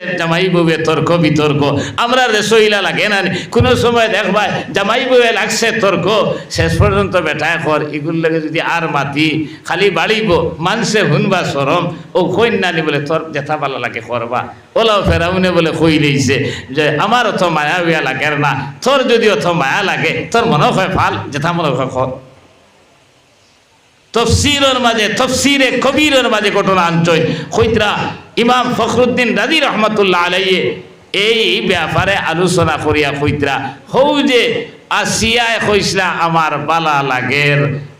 জামাই বউয়ে তর্ক, বিতর্ক। আমরা রেসইলা লাগে না কোনো সময় দেখবা, জামাই বউয়ে লাগছে তর্ক। শেষ পর্যন্ত বেটা কর এগুলো লাগে যদি আর মাতি, খালি বাড়িব মানসে হুনবা সরম ও কইন নানি বলে তোর জেঠা ভালো লাগে করবা। ওলাও ফেরাউনে বলে কই লইছে যে আমার অত মায়া উয়া লাগে না। তোর যদি অত মায়া লাগে, তোর মনে হয় ভালো জেঠা মনে হয় কর তফসিরের মাঝে, তফসিরে কবিরের মাঝে ঘটনা আনছই খৈত্রা ইমাম ফখরুদ্দিন রাজি রহমতুল্লাহ আলাইয়ে এই ব্যাপারে আলোচনা করিয়া খৈত্রা হৌ যে আসিয়ায় কইসলা আমার বালা লাগের,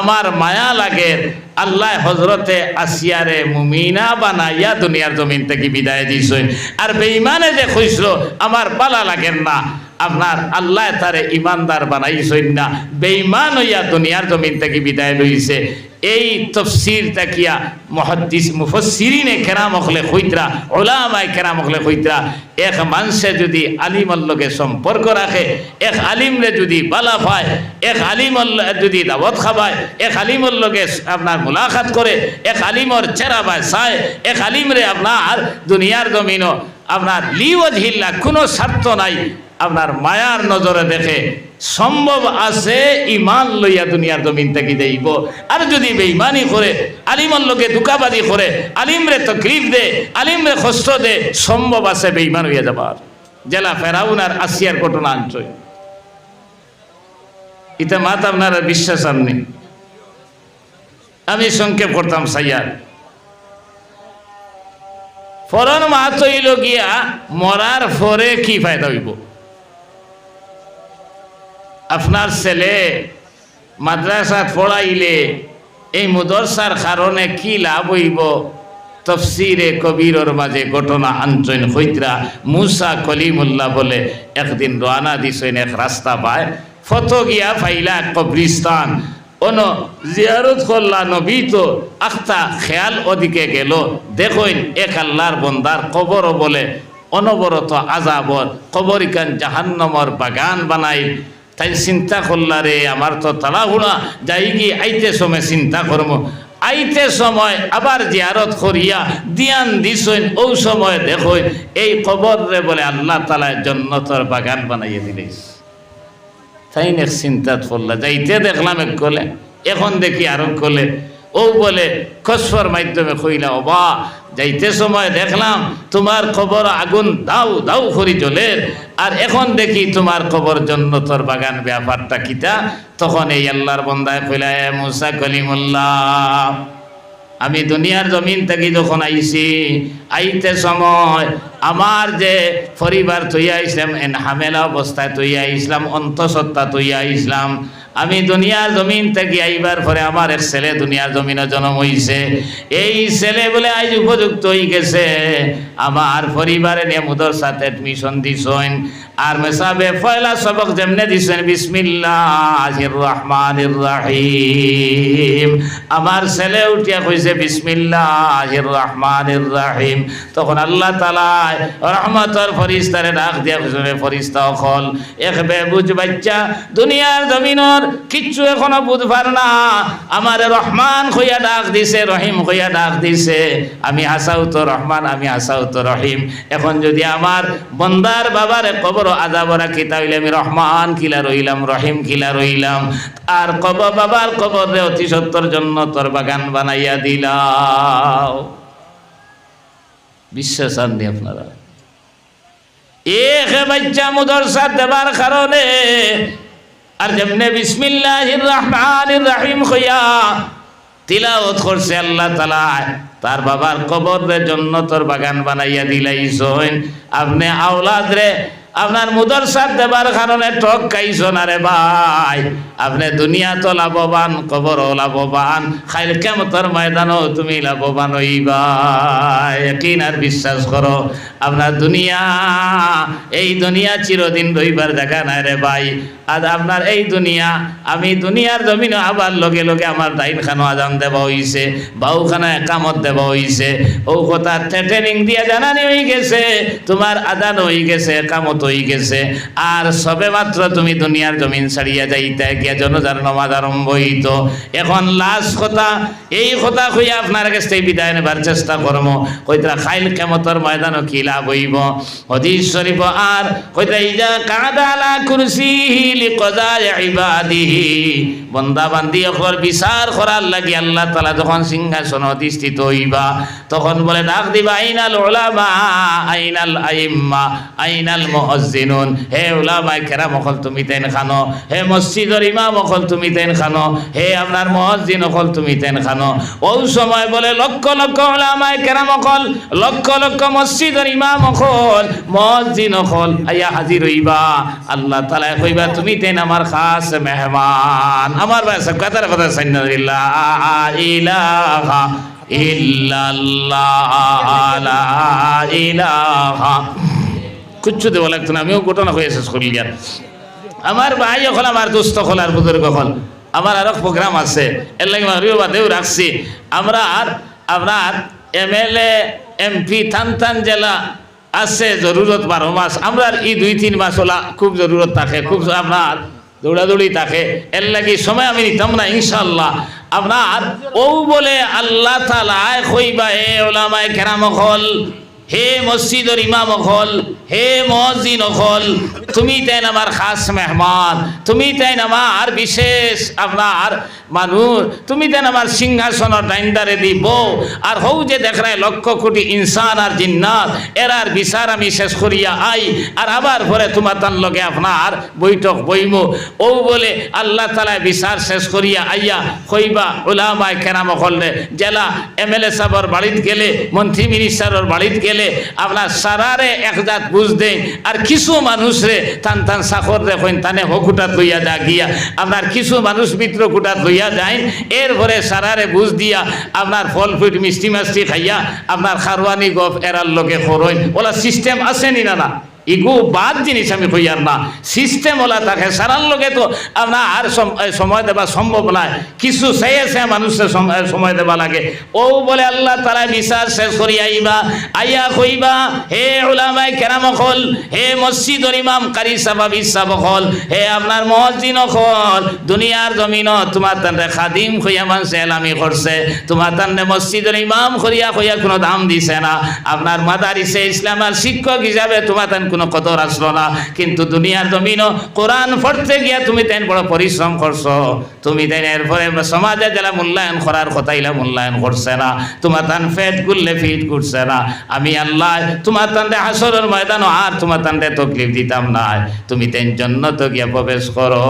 আমার মায়া লাগের, আল্লাহ হজরতে আসিয়ারে মুমিনা বানাইয়া দুনিয়ার জমিন থেকে বিদায় দিছই আর বেঈমানে যে কইসল আমার বালা লাগের না। আপনার আল্লাহ তারে ইমানদার বানাইছেন না। বেঈমান হইয়া দুনিয়ার জমিন থেকে বিদায় লইছে। এই তফসির তাকিয়া মহাদ্দিস মুফসিরিনে কেরাম হলে কইতরা ওলামায় কেরাম হলে কইতরা এক মানুষে যদি আলিমর লগে সম্পর্ক রাখে, এক আলিমরে যদি বালা পায়, এক আলিমর যদি দাওয়াত খাবায়, এক আলিমর লগে আপনার মুলাকাত করে, এক আলিমর চেরা বায় চায় এক আলিমরে আপনার দুনিয়ার জমিনও আপনার লিওয়াজ হিল্লা কোনো স্বার্থ নাই। আপনার মায়ার নজরে দেখে সম্ভব আছে ইমান লইয়া দুনিয়ার জমিন থেকে দেইব আর যদি বেইমানি করে, আলিমর লোকে দুকাবাদি করে, আলিমরে তকলিফ দে, আলিমরে কষ্ট দে, সম্ভব আছে বেইমান হইয়া যাবার। জেলা ফেরাউন আর আসিয়ার ঘটনা আনছই ইতে মাত আপনার বিশ্বাস আননি আমি সংক্ষেপ করতাম সাইয়ার ফরন মাত হইল গিয়া, মরার পরে কি ফায়দা হইব? আপনার ছেলে মাদ্রাসাত পড়াইলে এই মুদরসার কারণে কি লাভ হইব? তফসিরে কবিরর মাঝে ঘটনা আঞ্চন হইতরা মুসা কলিমুল্লাহ বলে, একদিন রওনা দিছেন, এক রাস্তা পায় ফত গিয়া ফাইলা কবরিস্তান অন জিয়ারত করলা নবী তো আখতা খেয়াল ওদিকে গেল। দেখইন, এক আল্লাহর বন্দার কবর বলে, অনবরত আজাবর কবরিকান জাহান্নমর বাগান বানাই তাই চিন্তা করলা রে, আমার তো তাড়াহুড়া যাই কি আইতে সময় চিন্তা করব আইতে সময় আবার জিয়ারত করিয়া দিয়ান দিস ও সময় দেখো এই কবর বলে আল্লাহ তালায় জন্নতর বাগান বানাইয়ে দিলেস তাই চিন্তা করলা, যাইতে দেখলাম এক কলে এখন দেখি আরও কলে ও বলে, কসফর মাধ্যমে কইলা অবা যাইতে সময় দেখলাম তোমার খবর আগুন দাও দাও করি জ্বলের আর এখন দেখি তোমার খবর জন্য তোর বাগান ব্যাপারটা কিতা তখন এই আল্লাহর বন্দায় কইলা মুসা কলিমুল্লাহ, আমি দুনিয়ার জমিন থেকে যখন আইছি, আইতে সময় আমার যে পরিবার তৈয়া ইসলাম এন হামেলা অবস্থায় তৈয়া ইসলাম অন্তঃসত্ত্বা তৈয়া ইসলাম আমি দুনিয়ার জমিন থেকে আইবার পরে আমার এক ছেলে দুনিয়ার জমিনে জন্ম হইছে। এই ছেলে বলে আজ উপযুক্ত হয়ে গেছে। আমার পরিবারে নিয়ে মুদর সাথে এডমিশন দিছেন। আর মেসাবে পয়লা সবক যেমনে দিছেন বিসমিল্লাহ রহমান রাহিম। আমার ছেলে উঠিয়া কইছে বিসমিল্লাহ রহমান রাহিম। তখন আল্লাহ তালায় রহমতর ফরিস্তারে ডাক দিয়া কইছে ফরিস্তা অকল, এক বেবুজ বাচ্চা দুনিয়ার জমিনর কিচ্ছু এখনও বুঝবার না। আমার রহমান হইয়া ডাক দিছে, রহিম হইয়া ডাক দিছে। আমি আসাও তো রহমান, আমি আসাও তো রহিম। এখন যদি আমার বন্দার বাবার কবর আজাব রাখি তাহলে আমি রহমান কিলা রইলাম, রহিম কিলা রইলাম। আর কব বাবার কবর রে অতি সত্তর জন্য তোর বাগান বানাইয়া দিলাম। বিশ্বাস আননি আপনারা। এক বাচ্চা মুদরসা দেবার কারণে আর যেমনে বিসমিল্লাহির রহমানির রহিম হইয়া তিলাওয়াত করছে আল্লাহ তালা তার বাবার কবরের জন্য তোর বাগান বানাইয়া দিলাইছইন। আপনি আওলাদ রে আপনার মুদরসার দেবার কারণে টক খাইছো না রে ভাই। আপনি দুনিয়া তো লাভবান, কবরও লাভবান, খাইল কেমতর ময়দানও তুমি লাভবান হইবা একই আর বিশ্বাস করো, আপনার দুনিয়া, এই দুনিয়া চিরদিন রইবার দেখা নাই রে ভাই। আজ আপনার এই দুনিয়া, আমি দুনিয়ার জমিন আবার লগে লগে আমার দাইন খানো আজান দেওয়া হইছে, বাউখানা একামত দেওয়া হইছে। ও কথা ট্রেনিং দিয়া জানানি হয়ে গেছে, তোমার আদান হয়ে গেছে, একামত হয়ে গেছে। আর সবে মাত্র তুমি দুনিয়ার জমিন ছাড়িয়া যাইতে, গিয়া জনজার নমাজ আরম্ভ হইত। এখন লাস্ট কথা, এই কথা কইয়া আপনার কাছ বিদায় নেবার চেষ্টা করম। কইতরা, খাইল কেমতর ময়দান কি লাভ হইব? হদিস শরীফ, আর কইতরা, ইজা কাদালা কুরসি লিকদা ইবাদিহি। বন্দা বান্দি অকর বিচার করার লাগি আল্লাহ তালা যখন সিংহাসন অধিষ্ঠিত হইবা, তখন বলে, ডাক দিবা, আইনাল ওলামা আইনাল আইম্মা, আইনাল মুয়াজ্জিনুন হে ওলামা কেরাম, অকল তুমি তেন খানো। হে মসজিদর ইমাম, অকল তুমি তেন খানো। হে আপনার মুয়াজ্জিন অকল তুমি তেন খানো। ওই সময় বলে লক্ষ লক্ষ ওলামায় কেরাম অকল, লক্ষ লক্ষ মসজিদর ইমাম অকল মুয়াজ্জিন অকল। আইয়া হাজির হইবা। আল্লাহ তাআলা কইবা, তুমি তেন আমার খাস মেহমান। আমার ভাই সব কথার কথা সান্নাল্লাহ ইলাহা ইল্লাল্লাহ, লা ইলাহা কিচ্ছু দেওয়া লাগতো না, আমিও ঘটনা হয়ে শেষ করি আর আমার ভাই হল আমার দুস্থ হল আর বুজুর্গ হল আমার আরও প্রোগ্রাম আছে, এর লাগে আমিও বাদেও রাখছি। আমরা আর আপনার এমএলএ এমপি থান থান জেলা আছে, জরুরত বারো মাস। আমরা এই দুই তিন মাস ওলা খুব জরুরত থাকে, খুব আপনার দৌড়াদৌড়ি থাকে। এর লাগি সময় আমি নিতাম না ইনশাল্লাহ আপনার ও বলে আল্লাহ তালায় কইবা হে ওলামায় কেরাম হল হে মসজিদর ইমাম হল হে মসজিদ হল তুমি তাই আমার খাস মেহমান, তুমি তাই আমার বিশেষ আপনার মানুষ, তুমি দেন আমার সিংহাসনের ডাইন্ডারে দিব। আর হৌ যে দেখায় লক্ষ কোটি ইনসান আর জিন্নাত, এরার বিচার আমি শেষ করিয়া আই, আর আবার পরে তোমার তার লগে আপনার বৈঠক বইমু ও বলে, আল্লাহ তালায় বিচার শেষ করিয়া আইয়া কইবা ওলামায় কেরাম করলে জেলা এমএলএ সাহর বাড়িত গেলে, মন্ত্রী মিনিস্টারের বাড়িত গেলে আপনার সারারে একজাত বুঝ দেন আর কিছু মানুষরে টান টান সাখর দেখেন তানে হকুটাত লইয়া যা গিয়া। আপনার কিছু মানুষ মিত্র কুটাত লইয়া যায় এরপরে সারারে বুঝ দিয়া আপনার ফল ফুট মিষ্টি মাষ্টি খাইয়া আপনার খারওয়ানি গপ এরার লোকে খরইন। ওলা সিস্টেম আছে নি না না ইগু বাদ জিনিস আমি কইয়ার না। সিস্টেম ওলা থাকে, সারার লোকে তো আপনার আর সময় দেওয়া সম্ভব নয় কিছু চেয়ে চেয়ে মানুষের সময় দেওয়া লাগে। ও বলে আল্লাহ তালা বিচার শেষ করি আইবা, আইয়া কইবা, হে ওলামাই কেরাম হল হে মসজিদর ইমাম, কারি সাবা বিশ্বাব হল হে আপনার মসজিদ হল দুনিয়ার জমিন তোমার তান্ডে খাদিম হইয়া মানুষ এলামি করছে। তোমার তান্ডে মসজিদের ইমাম করিয়া কইয়া কোনো দাম দিছে না। আপনার মাদারিসে ইসলামের শিক্ষক হিসাবে তোমার তান কোনো কদর আসলো না। কিন্তু দুনিয়ার জমিন কোরআন পড়তে গিয়া তুমি তেন বড় পরিশ্রম করছ। তুমি তেন এরপরে সমাজে যারা মূল্যায়ন করার কথা ইলা মূল্যায়ন করছে না। তোমার তান ফেট করলে ফিট করছে না। আমি আল্লাহ, তোমার তান্ডে হাসরের ময়দানও আর তোমার তান্ডে তকলিফ দিতাম না তুমি তেন জন্য তো গিয়া প্রবেশ করো।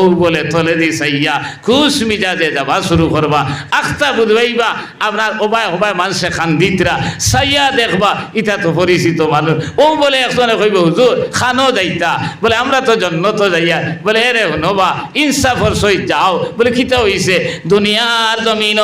ও বলে তলে দি সাইয়া, খুশ মিজাজে যাবা, শুরু করবা। আখতা বুঝবাইবা আপনার ওবায় ওবায় মানুষে খান দিতরা সাইয়া দেখবা ইটা তো পরিচিত মানুষ। ও বলে একজনে কইব, হুজুর, খানো যাইতা বলে, আমরা তো জন্ম যাইয়া। বলে, এরে নবা ইনসাফর সহিত যাও। বলে কিতা হইছে? দুনিয়ার জমিন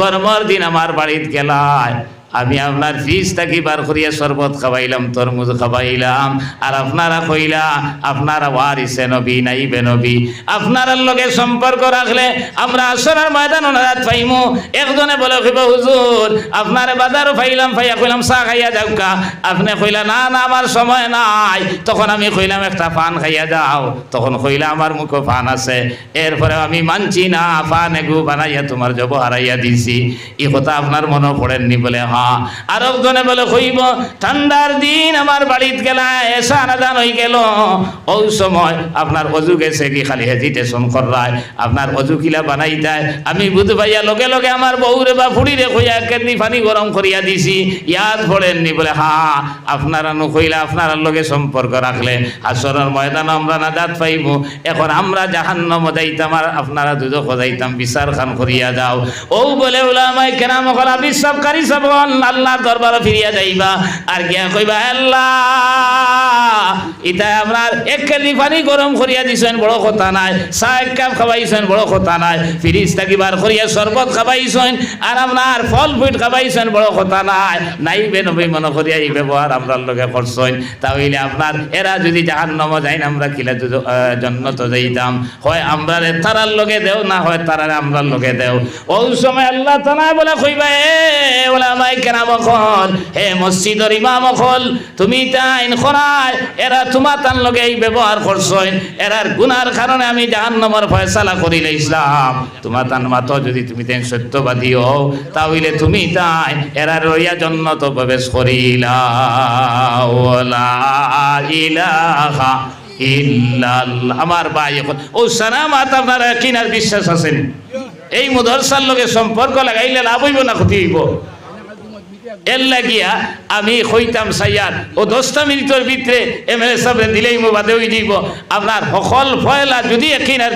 গরমর দিন আমার বাড়িত গেলায়। আমি আপনার ফিস থাকি বার করিয়া শরবত খাবাইলাম তরমুজ খাবাইলাম আর আপনারা কইলা, আপনারা ওয়ারিসে নবী, নাইবে নবী। আপনার লগে সম্পর্ক রাখলে আমরা আসরার ময়দান রাত পাইমু। একজনে বলে কইব হুজুর, আপনারে বাজারও পাইলাম, পাইয়া কইলাম, চা খাইয়া যাওকা আপনি কইলা, না না, আমার সময় নাই। তখন আমি কইলাম, একটা পান খাইয়া যাও। তখন কইলা, আমার মুখে পান আছে। এরপরে আমি মানছি না, পান এগু বানাইয়া তোমার জব হারাইয়া দিছি। এই কথা আপনার মনে পড়েননি বলে হ্যাঁ আর একজনে বলে কইব ঠান্ডার দিন আমার বাড়িত গেলা, এসা আনাদান হয়ে গেল। ওই সময় আপনার অজু গেছে কি খালি হেজিটেশন করায় আপনার অজু কিলা বানাই দেয়। আমি বুধ ভাইয়া লগে লগে আমার বউরে বা ফুড়িরে কইয়া কেটনি পানি গরম করিয়া দিছি, ইয়াদ পড়েননি বলে হ্যাঁ আপনারা নো কইলা, আপনার লগে সম্পর্ক রাখলে আসরের ময়দান আমরা নাজাত পাইব। এখন আমরা জাহান্নম যাইতাম আর আপনারা দুজক যাইতাম, বিচার খান করিয়া যাও। ও বলে ওলামাই কেরাম করা বিশ্বাসকারী সব আল্লাহর দরবার ফিরিয়া যাইবা। আর গিয়া কইবা, আল্লাহ ইটা আপনার এক কেজি পানি গরম করিয়া দিছেন, বড় কথা নাই। চা এক কাপ খাবাইছেন, বড় কথা নাই। ফিরিজ থাকিবার করিয়া শরবত খাবাইছেন, আর আপনার ফল ফুট খাবাইছেন, বড় কথা নাই। নাইবে নবী মনে করিয়া এই ব্যবহার আমরার লগে করছেন। তাহলে আপনার, এরা যদি জাহান নম যাইন, আমরা কিলা জন্নত যাইতাম। হয় আমরা তারার লগে দেও, না হয় তারারে আমরার লগে দেও। ওই সময় আল্লাহ তালা বলে কইবা, এ ওলা মাই কেরাম অকল হে এই ফয়সালা ইসলাম। তোমার তান মাতো যদি তুমি তেন সত্যবাদী হও, তাহলে তুমি তাই এরা রইয়া জন্নত প্রবেশ করিলা আমার ভাই আপনারা কিনার বিশ্বাস আছেন? এই মুদরসার লগে সম্পর্ক লাগাইলে লাভ হইব না, ক্ষতি হইব? এর লাগিয়া আমি হইতাম সাইয়ার ও দশটা মিনিটের ভিতরে এম এল এ সাহেব দিলেই মো বাদে হয়ে যাইব। আপনার সকল ফয়লা যদি একিনার